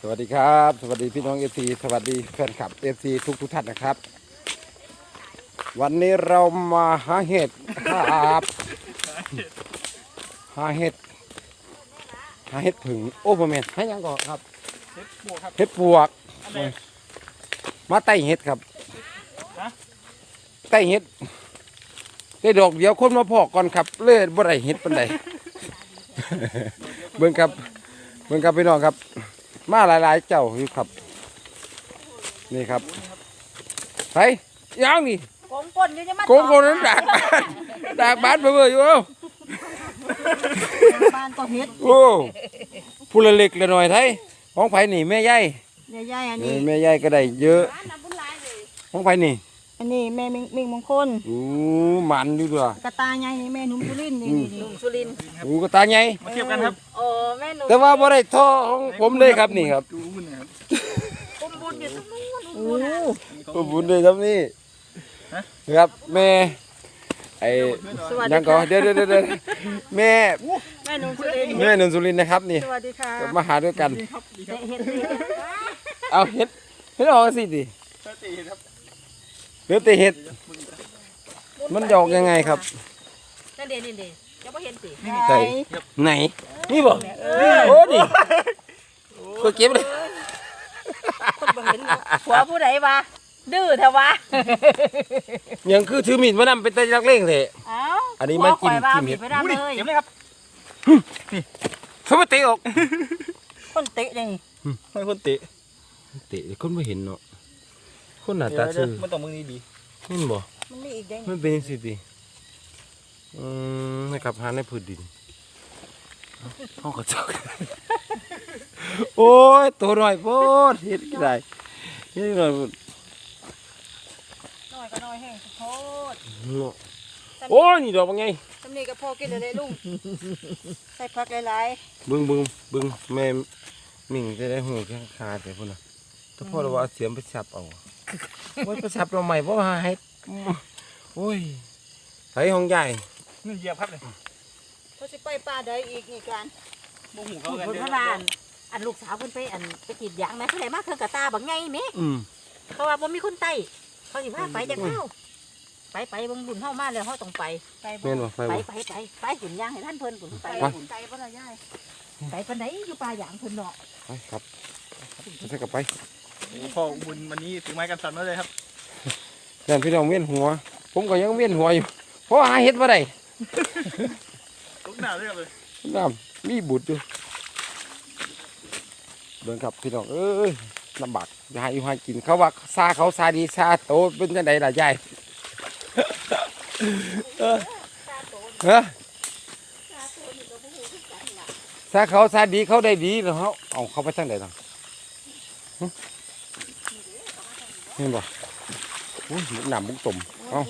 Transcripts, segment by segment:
สวัสดีครับ สวัสดีพี่น้องเอฟซีสวัสดีแฟนคลับเอฟซีทุกทุกๆท่านนะครับ วันนี้เรามาหาเห็ดครับหาเห็ดหาเห็ดผึ่งโอ้โหแมนให้ยังก่อนครับเฮ็ดปวกครับเห็ดปวก อันใดมาไต่เห็ดครับฮะไต่เห็ดได้ดอกเดียวคนมาพอกก่อนครับ เลื่อยบ่ได้เห็ดปันใด เบิ่งครับ เบิ่งครับพี่น้องครับ มาหลายๆเจ้าอยู่ครับ นี่ครับไปยังนี่โกงกลอยู่จะมาโกงโกงนั้นดากบ้านดากบ้านไปเบื่ออยู่เอ้าบ้านก็เฮ็ดโอ้ผู้ละเล็กละหน่อยไทยของไผนี่แม่ใหญ่ใหญ่ๆอันนี่นี้แม่ใหญ่ก็ได้เยอะของไผนี่ อันนี้แม่มิงมิงมงคลอู้หมันอยู่ด้วยกระตายใหญ่นี่แม่หนุ่มสุรินทร์นี่นี่นี่สุรินอู้ก็ตาใหญ่มาเทียบกันครับโอ้แม่หนูแต่ว่าบ่ได้ท่อของผมเลยครับนี่ครับดูมันนะครับอุ้มบุญอยู่ตรงนู้นโอ้ผมบุญเลยครับนี่ครับแม่ไอ้สวัสดียังก่อค่ะเดี๋ยวเดี๋ยวเดี๋ยวเดี๋ยวแม่แม่หนุ่มสุรินทร์แม่นนสุรินทร์นะครับนี่สวัสดีค่ะมาหาด้วยกัน ดีครับดีครับเฮ็ดเฮ็ดเอาเห็ดเห็ดออกสิดิสติครับ เหลือแต่เห็ด มันดอกยังไงครับ นั่นเด่นนี่เด่นจะไม่เห็นสิใส่ไหน นี่บ่โอ้นี่ก็เก็บเลยคนบ่เห็นหัวผู้ใดวะดื้อแท้วะยังคือถือมีดมานำเป็นตะลักเล่งเลยเอ้าอันนี้มันกินหัวข่อยว่ากินเห็ดผิไปได้ดูเลดิยเก็บเลยครับเขามาเตะออก คนเตะนี่ไม่คนเตะเตะคนไม่เห็นเนาะ คนหน้าตาเดี๋ซื่ยวอๆมันต้องมึงดีดีเห็นบ่มันมีอีกได้มันเป็นสิติอืมนะครับหาในพื้นดินห้องกระจกโอ้ยตัวหน่อยโพดเฮ็ดกี่ได้เฮ็ดหน่อยโพดน้อยก็น้อยแห้งสุดโทษเนาะโอ้ยนี่ดอกว่าไงสำนีก็พอกินได้ลุงใส่ผักหลายเบิ่งเบิ่งเบิ่งแม่มิ่งจะได้หูแข้งขาดแต่พุ่นน่ะแต่พ่อเราว่าเอาเสียมไปสับเอา โอ้ยไปสับเราใหม่เพราะว่าให้โอ้ยใส่ห้องใหญ่นี่เหยียบครับเลยๆเขาสิไปป่าใดอีกนี่กันโมหูเขาพูดกันคนเดี๋ยวพระบานอันลูกสาวเพิ่นไปอันไปกรีดยางแม่เพิ่นได้มาเครื่องกระตาบักไงแม่อืมเขาว่าบ่มีคนไต่เขาสิพาไปจักเข้าไปไปเบิ่งบุญเฮามาแล้วเฮาต้องไปไปแม่นบ่ไปไปบ่ไปไปไปหุ่นยางให้ท่านเพิ่นหุ่นไปไปหุ่นไปบ่ละยายไปปานใดอยู่ป่าหยางเพิ่นเนาะไปครับไปใส่กลับไป พ่อบุญวันนี้ถึงไม้กันสั่นมาเลยครับแต่พี่น้องเวียนหัว ผมก็ยังเวียนหัวอยู่เพราะหาเห็ดมาได้ทุกหน้าเลยครับเลยน้ำมีบุตรอยู่เดินครับพี่น้องเอ้ยลำบากอยาให้อยู่ให้กินเขาว่าซาเขาซาดีซาโตเป็นจังไดล่ะยายเออเออซาเขาซาดีเขาได้ดีแล้วเขาเอาเขาไปทางไหนต่าง เห็นบ่อุ้ยหนำมุกตุ่มเอา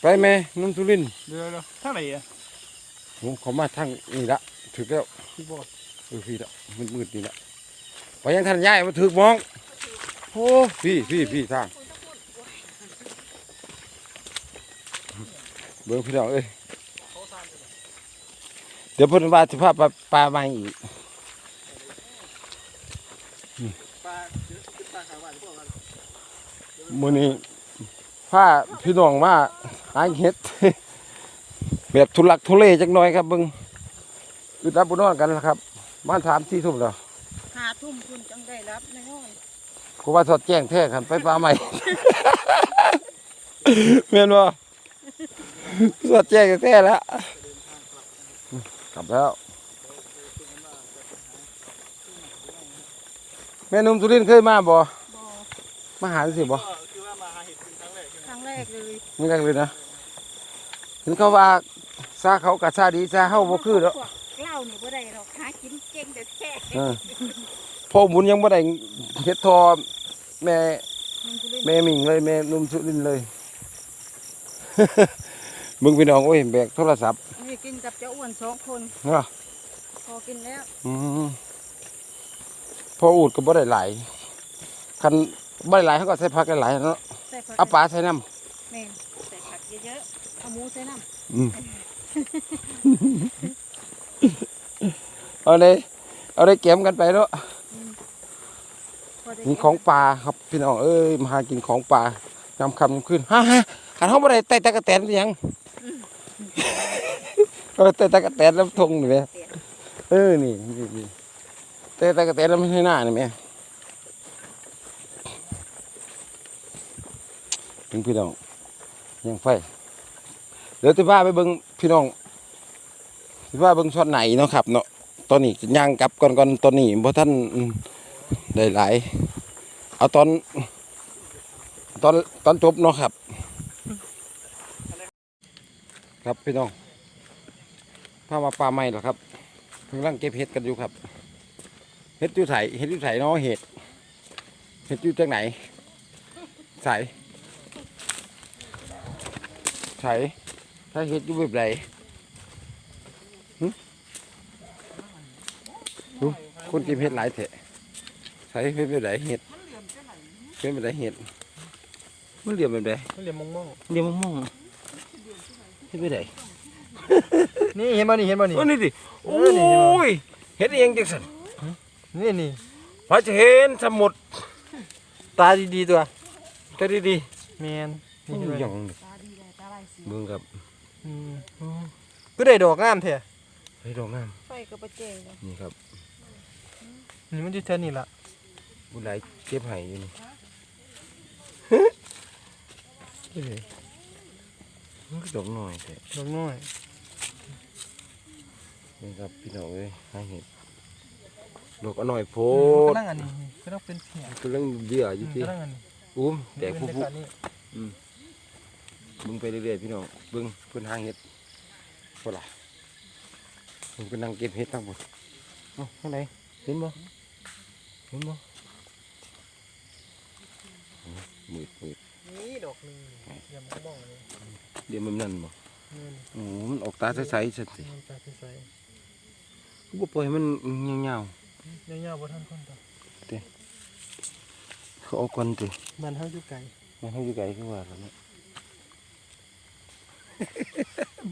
ไปแม่นุ่มสุรินทร์เดี๋ยวเดี๋ยวเท่าไหร่อะผมเขามาทางนี่ละถึกแล้วพี่บอสเออพี่ละมืดมืดๆนี่ละไปยังท่านย้ายมาถึกมองโอ้พี่พี่พี่ทางเบิ่งพี่น้องเอ้ยเดี๋ยวเพิ่นว่าสิพาไปปลาใหม่อีก ปลาขึ้นปลาขาวหวานพวกกัน มื้อนี้พาพี่น้องมาหาเห็ด แบบทุลักทุเลจักหน่อยครับเบิ่งอึดรับบุนอนกันแล้วครับบ้านสามที่ทุ่มแล้วหาทุ่มคุณจังได้รับแน่นอนกูว่าสอดแจ้งแท้ครับไปปลาใหม่เมียนบ่สอดแจ้งแท้แล้วกลับแล้ว แม่นุ่มสุรินทร์เคยมาบ่บ่มาหาสิบ่ก็คือว่ามาหาเห็ดเป็นครั้งแรกใช่ไหมครั้งแรกเลยนี่แรกเลยนะเห็นเขาว่าซาเขากับซาดีซาเฮาบ่คือแล้วพวกแกนี่บ่ได้หรอกหากินเก่งแต่แท้เออพ่อบุญยังบ่ได้เฮ็ดทอแม่มันกูเล่นแม่หมิงเลยแม่นุ่มสุรินทร์เลยมึงพี่น้องโอ้ยแบกโทรศัพท์นี่กินกับเจ้าอ้วนสองคนเนาะพอกินแล้วอืม พ่ออูดก็บ่ได้หลายคันบ่ได้หลายเขาก็ใส่ผักหลายๆเนาะใส่ผักเอาปลาใส่น้ำแม่นใส่ผักเยอะๆเอาหมูใส่น้ำอืมเอาเลยเอาเลยเก็บกันไปเนาะพอได้มีของปลาครับพี่น้องเอ้ยมาหากินของปลายำคำยำขึ้นฮ่าฮ่าขันเขาบ่ได้ไต่ตะกะแตนเป็นหยังเออไต่ตะกะแตนแล้วทงนี่แหละเออนี่นี่นี่ ไต่ตะกะแตนแล้วไม่ใช่หน้านี่แม่ถึงพี่น้องยังไฟเดี๋ยวที่ว่าไปเบิ่งพี่น้องที่ว่าเบิ่งช็อตไหนเนาะครับ เนาะตอนนี้ย่างกลับก่อนก่อนตอนนี้เพราะท่านได้หลายเอาตอน ตอนตอนจบเนาะครับ ครับพี่น้องพามาปลาไม้เหรอครับกำลังเก็บเห็ดกันอยู่ครับ เห็ดอยู่ไถเห็ดอยู่ไถเนาะเห็ดเห็ดอยู่จากไหนใส่ใส่ถ้าเห็ดอยู่แบบไหนหึดูคนเก็บเห็ดหลายเถอะใส่เห็ดแบบไหนเห็ดเห็ดแบบไหนเห็ดมันเหลี่ยมแบบไหนมันเหลี่ยมมองมองเหลี่ยมมองๆเห็ดแบบไหนๆนี่เห็นบ่นี่เห็นบ่นี่โอ้นี่ดิโอ้เออนี่เห็นบ่ยเห็ดเองจังสัน นี่นี่พอจะเห็นสมุดตาดีๆตัวก็ดีดีแมนๆนี่นี่เห็นบ่ยังตาดีเลยตาลายสีเบิ่งครับอืมก็ได้ดอกงามแท้เฮ้ยดอกงามไฟก็บ่เจ๋งเลยนี่ครับนี่มันอยู่แท่นี่ล่ะบุญหลายเก็บไห้อยู่นี่เฮ้ยมันก็ดอกน้อยแต่ดอกน้อยนี่ครับพี่น้องเอ้ยหาเห็ด ดอกอันน้อยโพดกำลังอันนี้กำลังเป็นเพียกำลังเบี้ยอยู่ที่กำลังอันนี้อุ้มแต่เป็นผู้บรรผู้ยากาศนี่เบิ่งไปเรื่อยๆพี่น้องเบิ่งเพิ่นหาเห็ดพอล่ะผมก็นั่งเก็บเห็ดทั้งหมดเอ้าข้างไหนเห็นบ่เห็นบ่มืดมืดนี่ดอกหนึงอย่ามามองเลยเดี๋ยวมันนั่นบ่นี่โอ้มันออกตาใสๆสันสิมันตาใสกูบ่ปล่อยให้มันเงาๆ ยาวๆบ่ทันคนต่อๆเขาเอาก่อนติบ้านเฮาอยู่ไกลมันให้อยู่ไกลคือว่าแล้วเนี่ย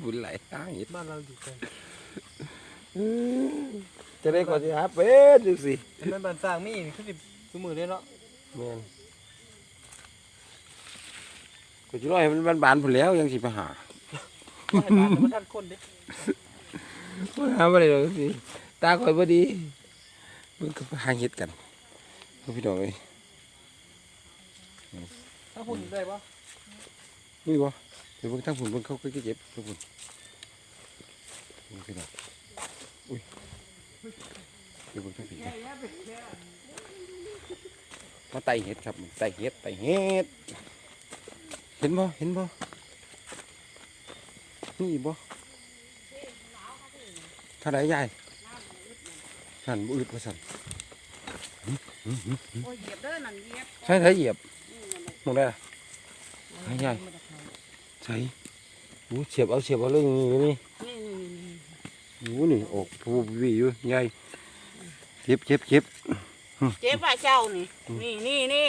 บุญไหลทางเห็ดบ้านเราอยู่ไกลจะได้ก่อนสิหาเป็ดดูสิอันนั้นบ้านสร้างมีนี่คือสิซุมื้อเลยเนาะแม่นก็สิรอให้มันบานๆพุ่นแล้วยังสิไปหาบ่ให้บ้านแต่บ่ทันคนเด้ หาบ่ได้ดอกสิตาข่อยบ่ดี เบิ่งก็ไปหาเห็ดกันเอาพี่น้องเอ้ยถ้าหุ่นได้บ่มีบ่เดี๋ยวเบิ่งทางพุ่นเบิ่งเขาก็เก็บทางพุ่นเบิ่งพี่น้องอุ้ยเดี๋ยวเบิ่งทางพี่กันมาไต่เห็ดครับไต่เห็ดไต่เห็ดเห็นบ่เห็นบ่นี่บ่เท่าไหรยาย สั่นบ่อึดว่าสั่นโอ้ยเหยียบเด้อนั่นเหยียบใช่ใช่เหยียบมองได้ล่ะให้ใหญ่ใช่โอ้เสียบเอาเสียบเอาเลยนี่นี่นี่โอ้นี่ออกผูวีอยู่ใหญ่เจ็บเจ็บเจ็บเจ๊ป่าเจ้านี่นี่นี่นี่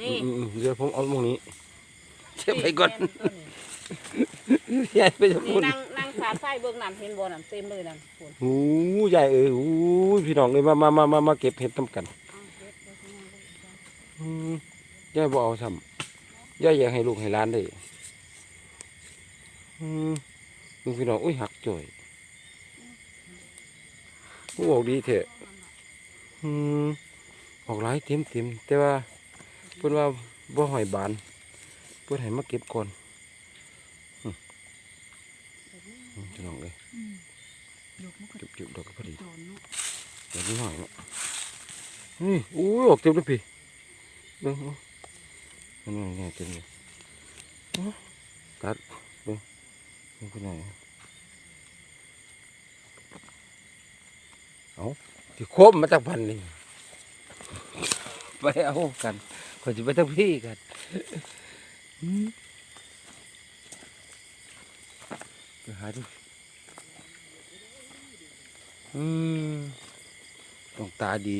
นี่อืมอืมเดี๋ยวผมเอาตรงนี้เจ็บไปก่อนใหญ่ไปจะนี่พูดนั่ง นั่งสาดไส้เบิ่งน้ำเห็นบ่น้ำเต็มเลยน้ำฝนโอ้ยใหญ่เอ้ยโอ้พี่น้องเลยมามามามามาเก็บเห็ดทำกันอืมยายบ่เอาซ้ำยายอยากให้ลูกให้หล้านได้อืมมึงพี่น้องอุ้ยหักจ่อยกูบอกดีเถอะอืมออกหลายเต็มเต็มแต่ว่าเพิ่นว่าบ่หอยบานเพิ่นให้มาเก็บก่อนอืม อืมพี่น้องเลยยกมันก็จุบจุบดอกก็พอดีโดนเนาะเดี๋ยวนี้หน่อยเนาะนี่อู้ยออกเต็มเลยพี่เบิ่งเอาอันนี้เนี่ยเต็มเลยโอ้ตัดเบิ่งเบิ่งไปไหนอยเอาที่โคมมาจากพันนี่ไปเอากันคนจะไปทั้งพี่กัน อืมไปหาดูอืมต้องตาดี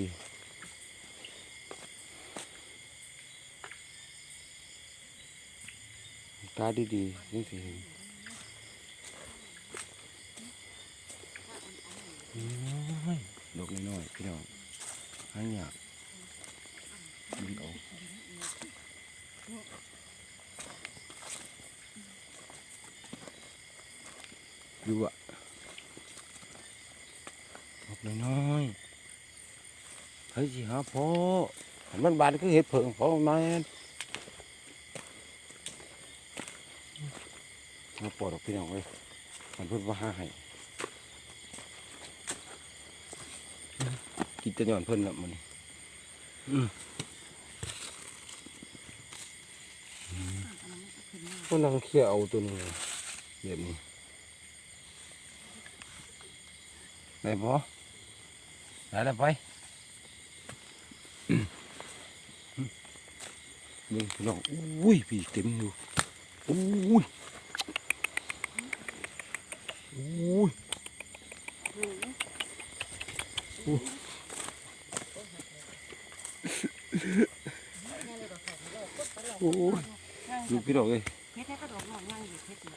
ตาดีๆนี่สิเห็นโอ้ ยดอกน้อยๆพี่น้องหายากมันเอาดูอะดอกน้อยๆเฮ้ยสิหาพ่อหันมันบานคือเห็ดเผิงพ่อแม่นมาปลดออกพี่น้องเลยมันเพิ่นว่าหาให้กินแตะย้อนเพิ่นละมันอืมก็นั่งเคี่ยวเอาตัวนี้แบบนี้ ได้ปะได้แล้วไปนี่พี่น้องอุ้ยพี่เต็มอยู่อุ้ยอุ้ยอุ้ยโอ้ยดูพี่น้องเลยเฮ็ดให้กระดอกน้องนั่งอยู่เฮ็ดอยู่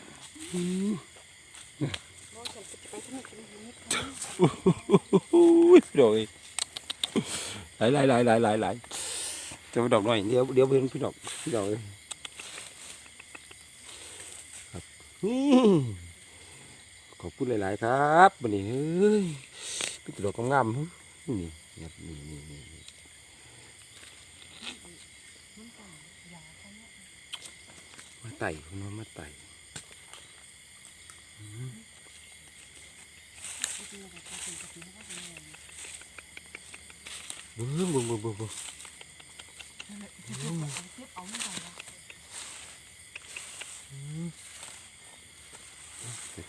อู้บ่ฉันจะไปที่นี่กินเฮ็ดอุ้ยพี่น้อ งเลยหลายหลายหลายหลายหลายหลายจะมาดอกหน่อยเดี๋ยวเดี๋ยวเพิ่อนพี่น้องพี่น้องเลยครับนี่ขอบคุณหลาย ๆ ครับวันนี้เฮ้ยพี่ตลกงามนี่นี่นี่นี่นี่มาไต่คุณว่ามาไต่ บึ้มบึ้มบึ้มบึ้มบึ้ม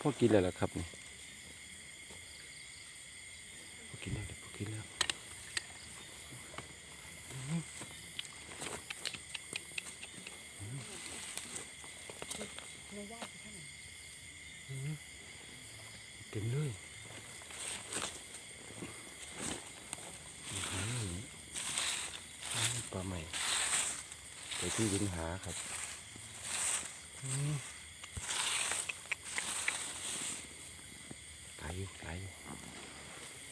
พ่อกินแล้วล่ะครับนี่พ่อกินแล้วพ่อกินแล้วอืมอืมเต็มเลยอื้อหือปลาใหม่ไป ที่ดินหาครับอืมตายอยู่ตายอยู่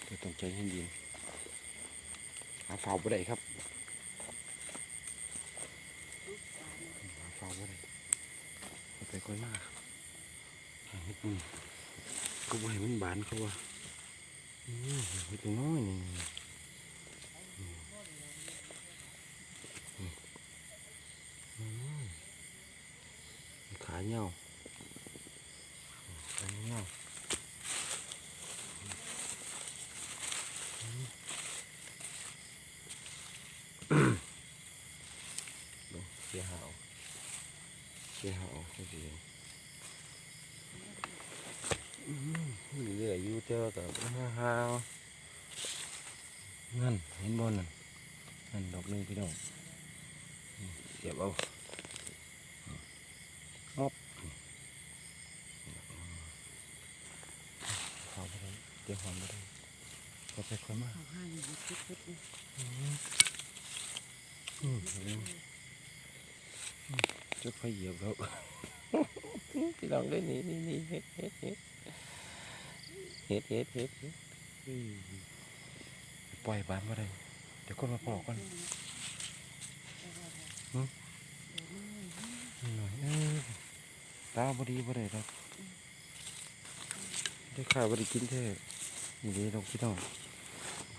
เดี๋ยวต้องใจเย็นๆหาเฝ้าบ่ได้ครับหาเฝ้าบ่ได้เอาไปค่อยมากหาเห็ดมันก็บ่ให้มันบานเขาว่าอืมเห็ดน้อยนี่อืมอืมอืม ขาเหย้าขาเหย้าเสียหาวเสียหาวก็ดีเหลืออยู่เจอกับหาวนั่นเห็นบอลนั่นนั่นดอกหนึงพี่น้องอืมเสียบเอามอบเขาไป ได้เดี๋ยวหอมไปได้ก็ไปค่อยมาเอาให้เฮ็ดเฮ็ดเฮ็ดอืมอืมจะไปเหยียบแล้วพี่ลองได้นี่นี่นี่เฮ็ดเฮ็ดเฮ็ดเฮ็ดเฮ็ดเฮ็ดปล่อยบ้านมาได้ เดี๋ยวคนมาปอกกันหน่อยตาบดีบ่ได้ดอกได้ข้าวบ่ได้กินแท้ นี่เดีดอกพี่น้อง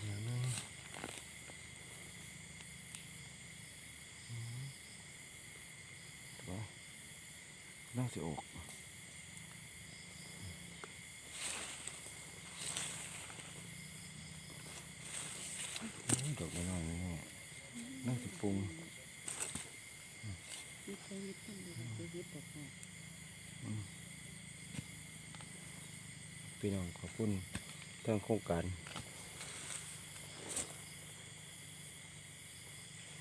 อย่างนั้นบ่น่าสิออกโอ้ยดอกน้อยนี่เนาะน่าสิปรุงมีใครมีต้นอกไม้พี่น้องขอบคุณ ทางโครงการ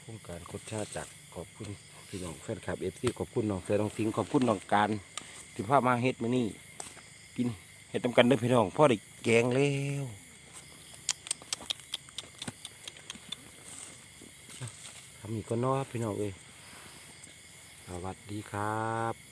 โครงการกดชาจากขอบคุณพี่น้องแฟนคลับเอฟซีขอบคุณน้องเสือน้องสิงขอบคุณน้องการที่ภาพมาเฮ็ดมานี่กินเฮ็ดทำกันเด้อพี่น้องพ่อได้แกงแล้วทำอีกก็นอพี่น้องเอ้ยสวัสดีครับ